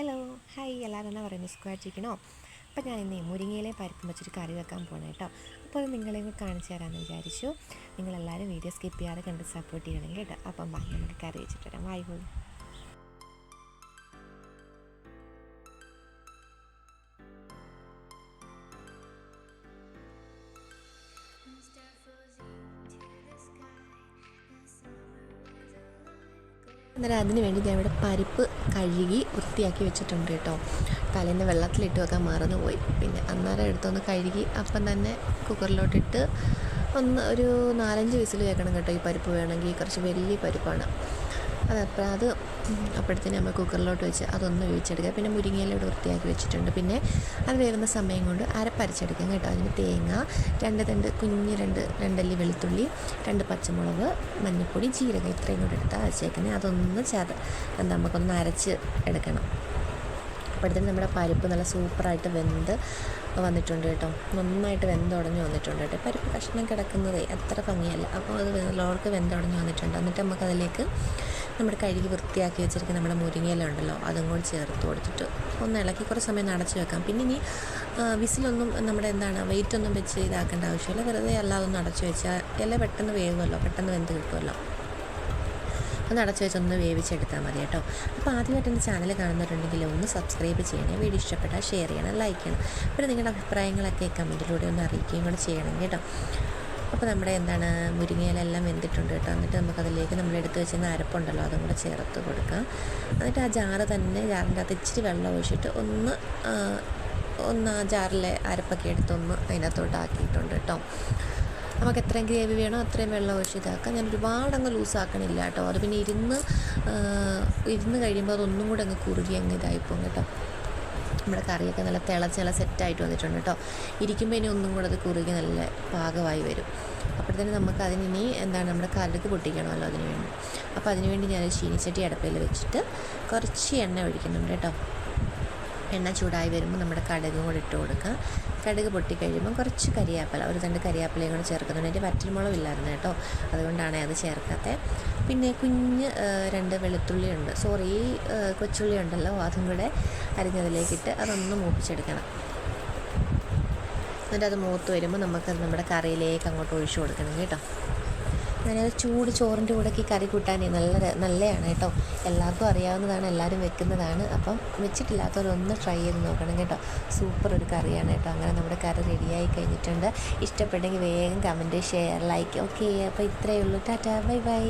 Hello hi എല്ലാവരും എന്നാ പറയുന്നത്? സ്ക്വയർ അപ്പോൾ ഞാൻ ഇന്ന് മുരിങ്ങയിലെ പരിപ്പ് വെച്ചൊരു കറി വെക്കാൻ പോകണം കേട്ടോ അപ്പോൾ അത് നിങ്ങളെയും കൂടി കാണിച്ചു തരാമെന്ന് വിചാരിച്ചു. നിങ്ങളെല്ലാവരും വീഡിയോ സ്കിപ്പ് ചെയ്യാതെ കണ്ട് സപ്പോർട്ട് ചെയ്യണം കേട്ടോ അപ്പം വാ നമുക്ക് കറി വെച്ചിട്ട് വരാം. വായി പോയി അന്നേരം അതിന് വേണ്ടി ഞാൻ ഇവിടെ പരിപ്പ് കഴുകി വൃത്തിയാക്കി വെച്ചിട്ടുണ്ട് കേട്ടോ. തലേന്ന് വെള്ളത്തിലിട്ട് വെക്കാൻ മറന്നുപോയി പിന്നെ അന്നേരം എടുത്തൊന്ന് കഴുകി അപ്പം തന്നെ കുക്കറിലോട്ടിട്ട് ഒന്ന് ഒരു നാലഞ്ച് വിസിൽ കേൾക്കണം കേട്ടോ ഈ പരിപ്പ് വേണമെങ്കിൽ. കുറച്ച് വലിയ പരിപ്പാണ്. അതപ്പോൾ അത് അപ്പോഴത്തേന് നമ്മൾ കുക്കറിലോട്ട് വെച്ച് അതൊന്ന് വേവിച്ചെടുക്കുക. പിന്നെ മുരിങ്ങയില ഇവിടെ വൃത്തിയാക്കി വെച്ചിട്ടുണ്ട്. പിന്നെ അത് വേവുന്ന സമയം കൊണ്ട് അരപ്പരച്ചെടുക്കാം കേട്ടോ. അതിന് തേങ്ങ രണ്ട് രണ്ട് കുഞ്ഞ് രണ്ട് രണ്ടല്ലി വെളുത്തുള്ളി രണ്ട് പച്ചമുളക് മഞ്ഞൾപ്പൊടി ജീരകം ഇത്രയും കൂടെ എടുത്താൽ വെച്ചേക്കുന്നത് അതൊന്ന് ചത നമുക്കൊന്ന് അരച്ച് എടുക്കണം. അപ്പോഴത്തേന് നമ്മുടെ പരിപ്പ് നല്ല സൂപ്പറായിട്ട് വെന്ത് വന്നിട്ടുണ്ട് കേട്ടോ. നന്നായിട്ട് വെന്തുടഞ്ഞ് വന്നിട്ടുണ്ട് കേട്ടോ. പരിപ്പ് കഷ്ണം കിടക്കുന്നതേ അത്ര ഭംഗിയല്ല. അപ്പോൾ അത് വെള്ളവർക്ക് വെന്തുടഞ്ഞ് വന്നിട്ടുണ്ട്. എന്നിട്ട് നമുക്കതിലേക്ക് നമ്മുടെ കഴുകി വൃത്തിയാക്കി വെച്ചിരിക്കുന്ന നമ്മുടെ മുരിങ്ങയില ഉണ്ടല്ലോ അതും കൂടി ചേർത്ത് കൊടുത്തിട്ട് ഒന്ന് ഇളക്കി കുറച്ച് സമയം നടച്ചു വെക്കാം. പിന്നെ ഇനി വിസിലൊന്നും നമ്മുടെ എന്താണ് വെയിറ്റ് ഒന്നും വെച്ച് ഇതാക്കേണ്ട ആവശ്യമില്ല. വെറുതെ അല്ലാതെ ഒന്ന് അടച്ചു വെച്ചാൽ ഇല പെട്ടെന്ന് വേവുമല്ലോ പെട്ടെന്ന് വെന്ത് കിട്ടുമല്ലോ. ഒന്ന് അടച്ചു വെച്ചൊന്ന് വേവിച്ചെടുത്താൽ മതി കേട്ടോ. അപ്പോൾ ആദ്യമായിട്ട് എന്റെ ചാനൽ കാണുന്നവരുണ്ടെങ്കിൽ ഒന്ന് സബ്സ്ക്രൈബ് ചെയ്യണേ. വീഡിയോ ഇഷ്ടപ്പെട്ടാൽ ഷെയർ ചെയ്യണം ലൈക്ക് ചെയ്യണം. പിന്നെ നിങ്ങളുടെ അഭിപ്രായങ്ങളൊക്കെ കമന്റിലൂടെ ഒന്ന് അറിയിക്കുകയും കൂടെ ചെയ്യണം കേട്ടോ. അപ്പോൾ നമ്മുടെ എന്താണ് മുരിങ്ങയിലെല്ലാം വെന്തിട്ടുണ്ട് കേട്ടോ. എന്നിട്ട് നമുക്കതിലേക്ക് നമ്മൾ എടുത്ത് വെച്ചിരുന്ന അരപ്പുണ്ടല്ലോ അതും കൂടെ ചേർത്ത് കൊടുക്കാം. എന്നിട്ട് ആ ജാറ് തന്നെ ജാറിന്റെ അകത്ത് ഇച്ചിരി വെള്ളം ഒഴിച്ചിട്ട് ഒന്ന് ഒന്ന് ആ ജാറിലെ അരപ്പൊക്കെ എടുത്തൊന്ന് അതിനകത്തോട്ട് ആക്കിയിട്ടുണ്ട് കേട്ടോ. നമുക്ക് എത്രയും ഗ്രേവി വേണോ അത്രയും വെള്ളം ഒഴിച്ച് ഇതാക്കാം. ഞാൻ ഒരുപാട് അങ്ങ് ലൂസാക്കണില്ല കേട്ടോ. അത് പിന്നെ ഇരുന്ന് ഇരുന്ന് കഴിയുമ്പോൾ അതൊന്നും കൂടെ അങ്ങ് കുറുകി അങ്ങ് ഇതായിപ്പോകും കേട്ടോ. നമ്മുടെ കറിയൊക്കെ നല്ല തിളച്ച് നല്ല സെറ്റായിട്ട് വന്നിട്ടുണ്ട് കേട്ടോ. ഇരിക്കുമ്പോൾ ഇനി ഒന്നും കൂടെ അത് കുറുകി നല്ല പാകമായി വരും. അപ്പോഴത്തേനും നമുക്ക് അതിനി എന്താണ് നമ്മുടെ കടുക് പൊട്ടിക്കണമല്ലോ അതിന് വേണ്ടി. അപ്പോൾ അതിന് വേണ്ടി ഞാൻ ചീനിച്ചട്ടി അടുപ്പയിൽ വെച്ചിട്ട് കുറച്ച് എണ്ണ ഒഴിക്കുന്നുണ്ട് കേട്ടോ. എണ്ണ ചൂടായി വരുമ്പോൾ നമ്മുടെ കടുകും കൂടെ ഇട്ട് കൊടുക്കുക. കടുക് പൊട്ടിക്കഴിയുമ്പോൾ കുറച്ച് കരിയാപ്പില ഒരു രണ്ട് കരിയാപ്പിലയും കൂടെ ചേർക്കുന്നുണ്ട്. എന്റെ വറ്റൽമുളക് ഇല്ലായിരുന്നു കേട്ടോ. അതുകൊണ്ടാണ് അത് ചേർക്കാത്തത് പിന്നെ കുഞ്ഞ് രണ്ട് വെളുത്തുള്ളി ഉണ്ട്. സോറി കൊച്ചുള്ളി ഉണ്ടല്ലോ അതും കൂടെ അരിഞ്ഞതിലേക്കിട്ട് അതൊന്ന് മൂപ്പിച്ചെടുക്കണം. എന്നിട്ട് അത് മൂത്ത് വരുമ്പോൾ നമുക്ക് നമ്മുടെ കറിയിലേക്ക് അങ്ങോട്ട് ഒഴിച്ചു കൊടുക്കണം കേട്ടോ. ഞാനത് ചൂട് ചോറിന്റെ കൂടെയൊക്കെ കറി കൂട്ടാനേ നല്ല നല്ലതാണ് കേട്ടോ. എല്ലാവർക്കും അറിയാവുന്നതാണ് എല്ലാവരും വെക്കുന്നതാണ്. അപ്പം വെച്ചിട്ടില്ലാത്തവരൊന്ന് ട്രൈ ചെയ്ത് നോക്കണം കേട്ടോ. സൂപ്പർ ഒരു കറിയാണ് കേട്ടോ. അങ്ങനെ നമ്മുടെ കറി റെഡിയായി കഴിഞ്ഞിട്ടുണ്ട്. ഇഷ്ടപ്പെട്ടെങ്കിൽ വേഗം കമന്റ് ഷെയർ ലൈക്ക്. ഓക്കെ അപ്പോൾ ഇത്രയേ ഉള്ളൂ. Tata bye bye.